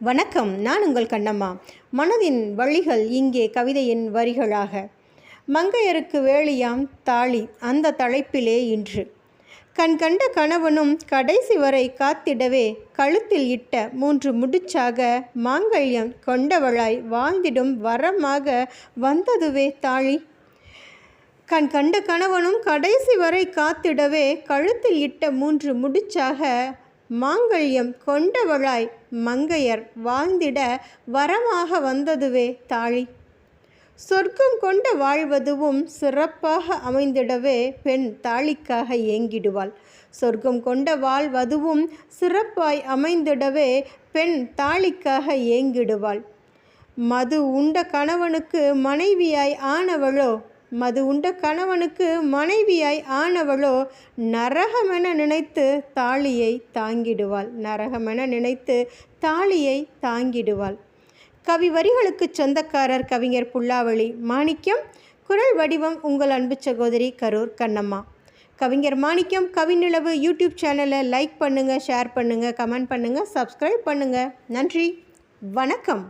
வணக்கம் நான் உங்கள் கண்ணம்மா. மனதின் வழிகள் இங்கே கவிதையின் வரிகளாக. மங்கையருக்கு வேலியாம் தாளி அந்த தலைப்பிலே இன்று. கண் கண்ட கணவனும் கடைசி வரை காத்திடவே கழுத்தில் இட்ட மூன்று முடிச்சாக மாங்கல்யம் கொண்டவளாய் வாழ்ந்திடும் வரமாக வந்ததுவே தாழி கண் கண்ட கணவனும் கடைசி வரை காத்திடவே கழுத்தில் இட்ட மூன்று முடிச்சாக மாங்கல்யம் கொண்டவளாய் மங்கையர் வாழ்ந்திட வரமாக வந்ததுவே தாழி. சொர்க்கம் கொண்ட வாழ்வதுவும் சிறப்பாக அமைந்திடவே பெண் தாளிக்காக ஏங்கிடுவாள். சொர்க்கம் கொண்ட வாழ்வதுவும் சிறப்பாய் அமைந்திடவே பெண் தாளிக்காக ஏங்கிடுவாள். மது உண்ட கணவனுக்கு மனைவியாய் ஆனவளோ மது உண்ட கணவனுக்கு மனைவியாய் ஆனவளோ நரகமென நினைத்து தாலியை தாங்கிடுவாள். நரகமென நினைத்து தாலியை தாங்கிடுவாள். கவி வரிகளுக்கு சொந்தக்காரர் கவிஞர் புல்லாவளி மாணிக்கம் குரல் வடிவம் உங்கள் அன்பு சகோதரி கரூர் கண்ணம்மா. கவிஞர் மாணிக்கம் கவிநிலவு யூடியூப் சேனலை லைக் பண்ணுங்கள் ஷேர் பண்ணுங்கள் கமெண்ட் பண்ணுங்கள் சப்ஸ்கிரைப் பண்ணுங்கள் நன்றி வணக்கம்.